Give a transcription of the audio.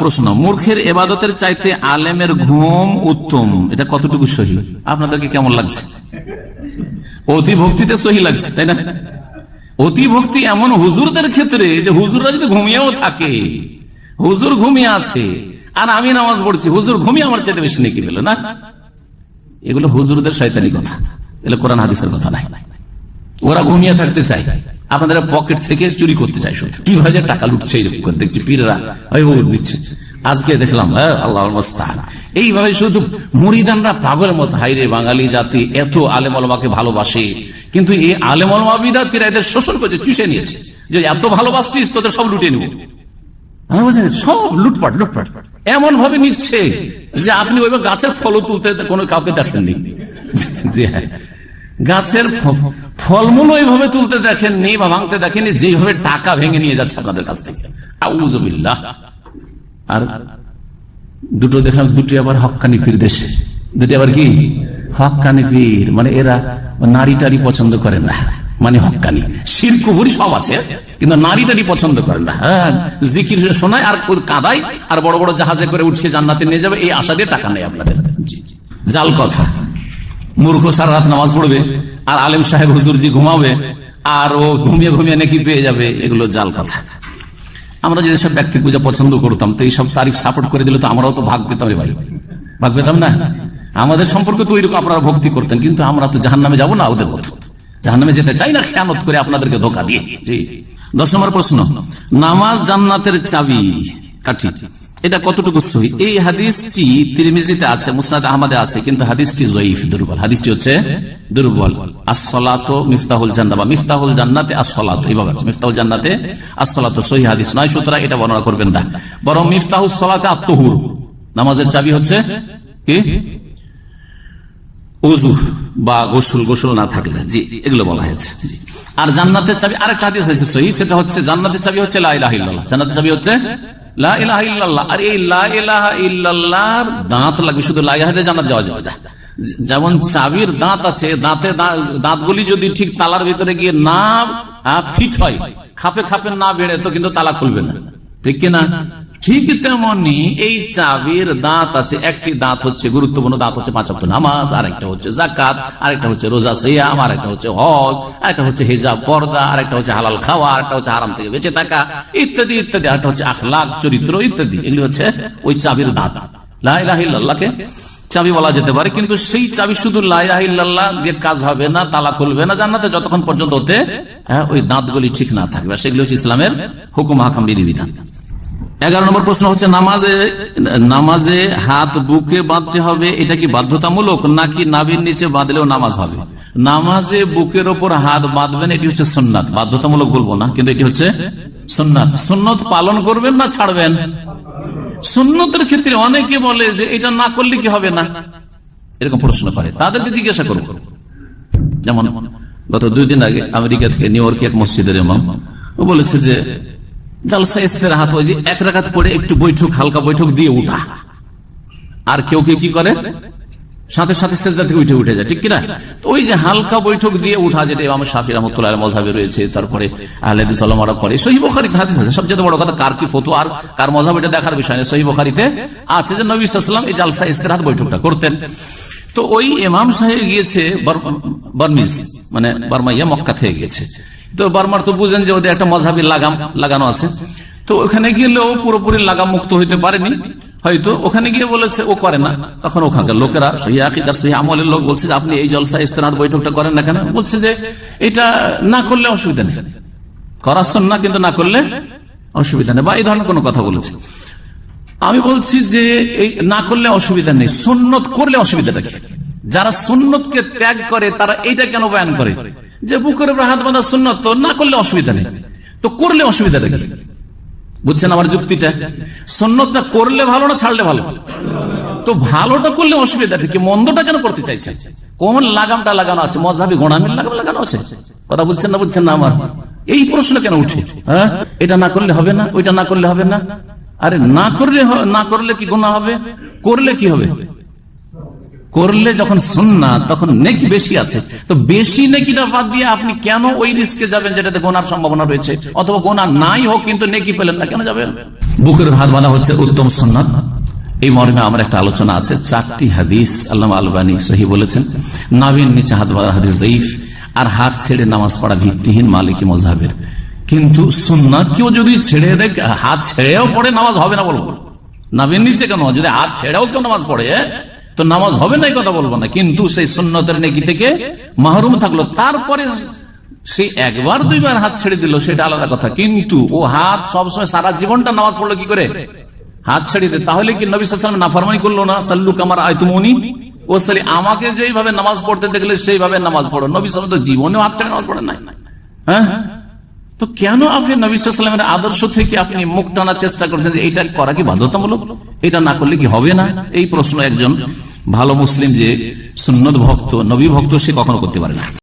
প্রশ্ন, মূর্খের এবাদতের চাইতে আলেমের ঘুম উত্তম, এটা কতটুকু সহি? আপনাদেরকে কেমন লাগছে? অতি ভক্তিতে সহি লাগছে, তাই না? অতি ভক্তি এমন হুজুরদের ক্ষেত্রে যে হুজুররা যদি ঘুমিয়েও থাকে, হুজুর ঘুমিয়ে আছে, আর আমি নামাজ পড়ছি, হুজুর ঘুমিয়ে আমার চাইতে বেশি নেকি পেল, না? এগুলো হুজুরদের শয়তানি কথা, এগুলো কোরআন হাদিসের কথা নাই। ওরা ঘুমিয়ে থাকতে চায়। আপনাদের পকেট থেকে চুরি করতে চাই শুধু। কীভাবে টাকা লুটছে এরকম দেখছি ও দিচ্ছে আজকে দেখলাম হ্যাঁ, আল্লাহ মোস্তান। এইভাবে শুধু মুড়িদানরা পাগলের মতো হাইরে বাঙালি জাতি এত আলেমলমাকে ভালোবাসে। কিন্তু এই আলেমলমা বিদাতিরা এদের শোষণ করেছে চুষে নিয়েছে। যে এত ভালোবাসছিস তোদের সব লুটে নেব। সব লুটপাট লুটপাট। এমন ভাবে নিচ্ছে যে আপনি ওই গাছের ফল তুলতে কোনো কাউকে দেখেননি। জি হ্যাঁ গাছের ফলমূল ওইভাবে তুলতে দেখেননি বা ভাঙতে দেখেননি যেভাবে টাকা ভেঙে নিয়ে যাচ্ছে আপনাদের কাছ থেকে। আর দুটো দেখলাম, দুটি আবার হক্কানি পীর দেশে। দুটি আবার কি? হক্কানি পীর। মানে এরা নারী টারি পছন্দ করে না। মানে হক্কানি। শির কুহুরি সব আছে, কিন্তু নারী টারি পছন্দ করে না। হ্যাঁ জিকির শোনায় আর কাদায়, আর বড় বড় জাহাজে করে উঠছে জান্নাতে নিয়ে যাবে, এই আশা দিয়ে টাকা নেই আপনাদের। জাল কথা। মূর্খ সারা রাত নামাজ পড়বে। আর আলেম সাহেব হুজুরজি ঘুমাবে, আর ও ঘুমিয়ে ঘুমিয়ে নাকি পেয়ে যাবে, এগুলো জাল কথা। আমরা যদি সব ব্যক্তি পূজা পছন্দ করতাম, তো এইসব তারিফ সাপোর্ট করে দিলে তো আমরাও তো ভাগ পেতাম ভাই। ভাগ পেতাম না? আমাদের সম্পর্কে তো ওইরকম আপনারা ভক্তি করতেন, কিন্তু আমরা তো জাহান নামে যাব না ওদের মতো। জাহান নামে যেতে চাই না, খেয়ানত করে আপনাদেরকে ধোকা দিয়ে। দশ প্রশ্ন, নামাজ জান্নাতের চাবি কাঠি। এটা কতটুকু সহি? এই হাদিসটি তিরমিজিতে আছে, মুসনাদ আহমদে আছে, কিন্তু হাদিসটি জয়ীফ, দুর্বল। হাদিসটি হচ্ছে দুর্বল। আসলাত মিফতাহুল জান্না বা মিফতাহুল জান্নাতে আসলাত এইভাবে আছে। মিফতাহুল জান্নাতে আসলাত সহি হাদিস নয়, সুতরাং এটা বর্ণনা করবেন না। বরং মিফতাহুল সলাতে আত্মহুর নামাজের চাবি হচ্ছে কি? বা গোসল গোসল না থাকলে। জি এগুলো বলা হয়েছে। আর জান্নাতের চাবি, আরেকটা হাদিস হয়েছে সহি, সেটা হচ্ছে জান্নাতের চাবি হচ্ছে লা ইলাহা জান্নাতের চাবি হচ্ছে আর এই লা দাঁত লাগবে, শুধু লা ইলাহা জানার যাওয়া যাবে। না যেমন চাবির দাঁত আছে, দাঁতে দাঁত দাঁতগুলি যদি ঠিক তালার ভিতরে গিয়ে না ফিট হয়, খাপে খাপে না বেড়ে, তো কিন্তু তালা খুলবে না। ঠিক কিনা? ঠিক তেমনি এই চাবির দাঁত আছে একটি দাঁত হচ্ছে গুরুত্বপূর্ণ দাঁত হচ্ছে পাঁচ অক্ট নামাজ আরেকটা হচ্ছে জাকাত আরেকটা হচ্ছে রোজা সিয়াম আরেকটা হচ্ছে হজ আরেকটা হচ্ছে হিজাব পর্দা আরেকটা হচ্ছে হালাল খাওয়া আরেকটা হচ্ছে আরাম থেকে বেঁচে থাকা ইত্যাদি ইত্যাদি আরেকটা হচ্ছে আখলাক চরিত্র ইত্যাদি। এগুলি হচ্ছে ওই চাবির দাঁত। লাহিল্লাহকে চাবি বলা যেতে পারে কিন্তু সেই চাবি শুধু লাইলাহিল্লাহ দিয়ে কাজ হবে না তালা খুলবে না জান্নাতে যতক্ষণ পর্যন্ত হতে হ্যাঁ, ওই দাঁতগুলি ঠিক না থাকবে। সেগুলি হচ্ছে ইসলামের হুকুম হাকাম বিধিবিধান। এগারো নম্বর প্রশ্ন হচ্ছে, নামাজে নামাজে হাত, বুকে বাঁধতে হবে, এটা কি বাধ্যতামূলক? নাকি নাবির নিচে বাঁধলেও নামাজ হবে? নামাজে বুকের ওপর হাত বাঁধবেন, এটি হচ্ছে সুন্নাত। বাধ্যতামূলক বলব না, কিন্তু এটি হচ্ছে সুন্নাত। সুন্নত পালন করবেন না ছাড়বেন? সুন্নতের ক্ষেত্রে অনেকে বলে যে, এটা না করলে কি হবে না? এরকম প্রশ্ন করে। তাদেরকে জিজ্ঞাসা করব যেমন, গত দুই দিন আগে আমেরিকা থেকে নিউ ইয়র্কে এক মসজিদের ও বলেছে যে জালসা ইস্তের হাত ওই যে এক রাখাত করে একটু বৈঠক, হালকা বৈঠক দিয়ে উঠা। আর কেউ কেউ কি করে? সাথে সাথে সেজদা থেকে উঠে উঠে যায়, ঠিক কিনা? তো ওই যে হালকা বৈঠক দিয়ে উঠা যেটা ইমাম শাফি রহমতুল্লাহ মজাবে রয়েছে, তারপরে আহলেদুল সালামারা করে। সহি বখারিতে হাদিস আছে, সবচেয়ে বড় কথা কার কি ফটো আর কার মজাব এটা দেখার বিষয় না। সহি বখারিতে আছে যে নবী সাল্লাম এই জালসা ইস্তের হাত বৈঠকটা করতেন। তো ওই ইমাম সাহেব গিয়েছে বর- বর্মিজ মানে বর্মাইয়া মক্কা থেকে গিয়েছে। তো বর্মার তো বুঝেন যে ওদের একটা মজাবি লাগাম, লাগানো আছে। তো ওখানে গেলেও পুরোপুরি লাগাম মুক্ত হইতে পারেনি। হয়তো ওখানে গিয়ে বলেছে, ও করে না। তখন ওখানকার লোকেরা আমলের লোক বলছে আপনি এই জলসা ইস্তেনার বৈঠকটা করেন না কেন? বলছে যে, এটা না করলে অসুবিধা নেই। করার না কিন্তু না করলে অসুবিধা নেই। বা এই ধরনের কোনো কথা বলেছে। আমি বলছি যে, এই না করলে অসুবিধা নেই, সুন্নত করলে অসুবিধাটা কি? যারা সুন্নতকে ত্যাগ করে, তারা এইটা কেন বয়ান করে? যে বুকের উপর হাত বাঁধা সুন্নত তো না করলে অসুবিধা নেই। তো করলে অসুবিধা কি বুঝছেন আমার যুক্তিটা? সুন্নতটা করলে ভালো না ছাড়লে ভালো? তো ভালোটা করলে অসুবিধা কি মন্দটা কেন করতে চাইছে? কোন লাগামটা লাগানো আছে, মজাবি গোড়ামির লাগাম লাগানো আছে। কথা বুঝছেন না বুঝছেন না আমার? এই প্রশ্ন কেন উঠে? হ্যাঁ? এটা না করলে হবে না, ওইটা না করলে হবে না। আরে না করলে না করলে কি গোনা হবে? করলে কি হবে? করলে যখন সুন্না তখন নেকি বেশি আছে। তো বেশি নেকিটা বাদ দিয়ে আপনি কেন ওই রিস্কে যাবেন যেটাতে গোনার সম্ভাবনা রয়েছে? অথবা গোনা নাই হোক, কিন্তু নেকি পেলেন না, কেন যাবেন? বুকের ভাত বাঁধা হচ্ছে উত্তম সন্ন্যত এই মর্মে আমার একটা আলোচনা আছে, চারটি হাদিস আল্লাহ আলবানী সহি বলেছেন। নাবিন নিচে হাত হাদিস জয়ীফ, আর হাত ছেড়ে নামাজ পড়া ভিত্তিহীন মালিকি মজাহের কিন্তু সুন্নাত কেউ যদি ছেড়ে দেয়, হাত ছেড়েও পড়ে, নামাজ হবে না বলব। নাবিন নিচে কেন? যদি হাত ছেড়েও কেউ নামাজ পড়ে তো নামাজ হবে না কথা বলব না। কিন্তু সেই সুন্নতের নেকি থেকে মাহরুম থাকল। তারপরে সে একবার, দুইবার হাত ছেড়ে দিল, সেটা আলাদা কথা। কিন্তু ও হাত সবসময় সারা জীবনটা নামাজ পড়ল কি করে? হাত ছেড়ে দে তাহলে কি নবী সাল্লাম নাফরমানি করল না? সাল্লু কামার আয়তুমনি? ও সালি, আমাকে যেইভাবে নামাজ পড়তে দেখলে সেইভাবে নামাজ পড়ো। নবী সাল্লাম তো জীবনেও হাত ছেড়ে নামাজ পড়ে নাই। হ্যাঁ? তো কেন আপনি নবী সাল্লামের আদর্শ থেকে আপনি মুখ টানার চেষ্টা করছেন যে এটা করা কি বাধ্যতামূলক? এটা না করলে কি হবে না? এই প্রশ্ন একজন ভালো মুসলিম যে সুন্নত ভক্ত নবী ভক্ত সে কখনো করতে পারে না।